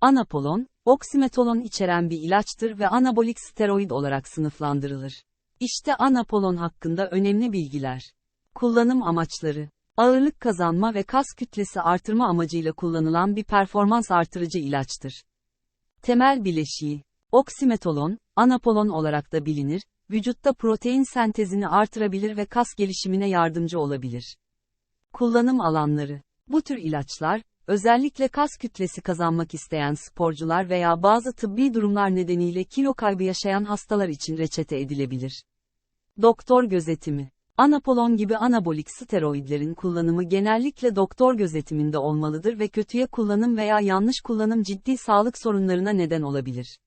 Anapolon, oksimetolon içeren bir ilaçtır ve anabolik steroid olarak sınıflandırılır. İşte anapolon hakkında önemli bilgiler. Kullanım amaçları. Ağırlık kazanma ve kas kütlesi artırma amacıyla kullanılan bir performans artırıcı ilaçtır. Temel bileşiği. Oksimetolon, anapolon olarak da bilinir, vücutta protein sentezini artırabilir ve kas gelişimine yardımcı olabilir. Kullanım alanları. Bu tür ilaçlar, özellikle kas kütlesi kazanmak isteyen sporcular veya bazı tıbbi durumlar nedeniyle kilo kaybı yaşayan hastalar için reçete edilebilir. Doktor gözetimi. Anapolon gibi anabolik steroidlerin kullanımı genellikle doktor gözetiminde olmalıdır ve kötüye kullanım veya yanlış kullanım ciddi sağlık sorunlarına neden olabilir.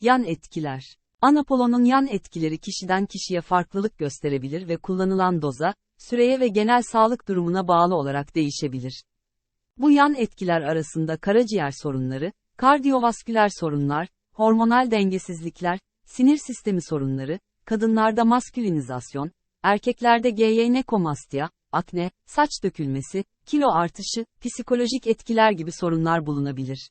Yan etkiler. Anapolonun yan etkileri kişiden kişiye farklılık gösterebilir ve kullanılan doza, süreye ve genel sağlık durumuna bağlı olarak değişebilir. Bu yan etkiler arasında karaciğer sorunları, kardiyovasküler sorunlar, hormonal dengesizlikler, sinir sistemi sorunları, kadınlarda maskülinizasyon, erkeklerde ginekomastya, akne, saç dökülmesi, kilo artışı, psikolojik etkiler gibi sorunlar bulunabilir.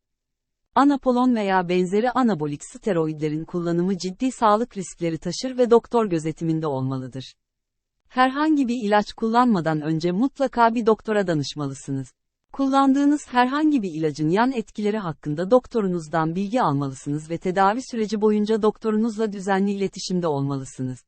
Anapolon veya benzeri anabolik steroidlerin kullanımı ciddi sağlık riskleri taşır ve doktor gözetiminde olmalıdır. Herhangi bir ilaç kullanmadan önce mutlaka bir doktora danışmalısınız. Kullandığınız herhangi bir ilacın yan etkileri hakkında doktorunuzdan bilgi almalısınız ve tedavi süreci boyunca doktorunuzla düzenli iletişimde olmalısınız.